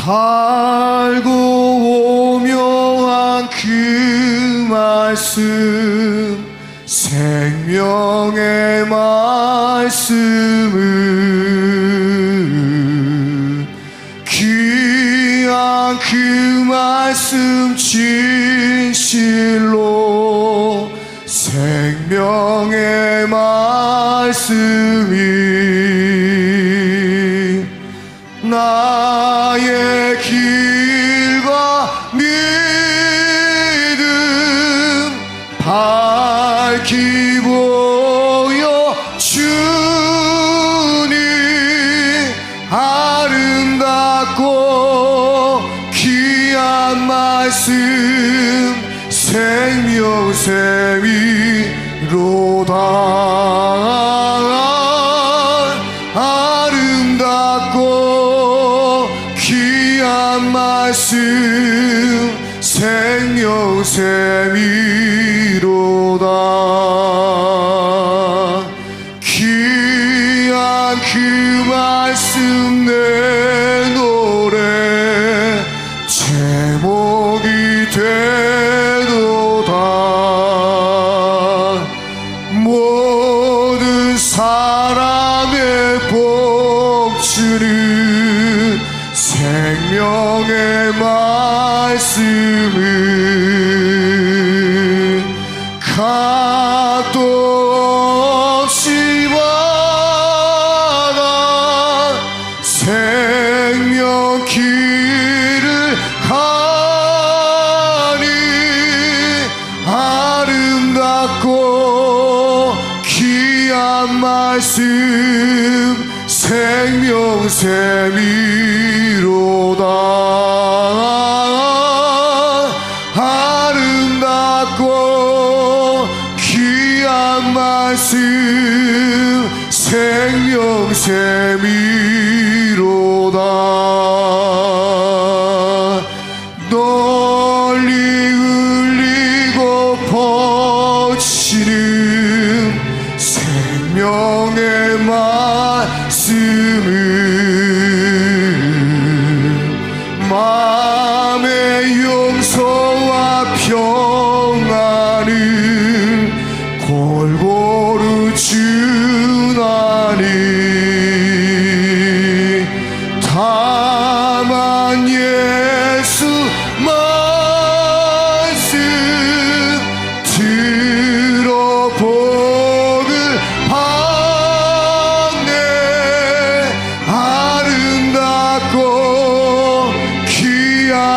달고 오묘한 그 말씀 생명의 말씀은 귀한 그 말씀 진실로 생명의 말씀이 귀한 말씀 생명샘이로다. 아름답고 귀한 말씀 생명샘이로다. 귀한 그 말씀 내 모든 사람의 복주는 생명의 말씀은 말씀 생명샘이로다. 아름답고 귀한 말씀 생명샘이 생명의 말씀은 마음의 용서와 평안을 골고루 주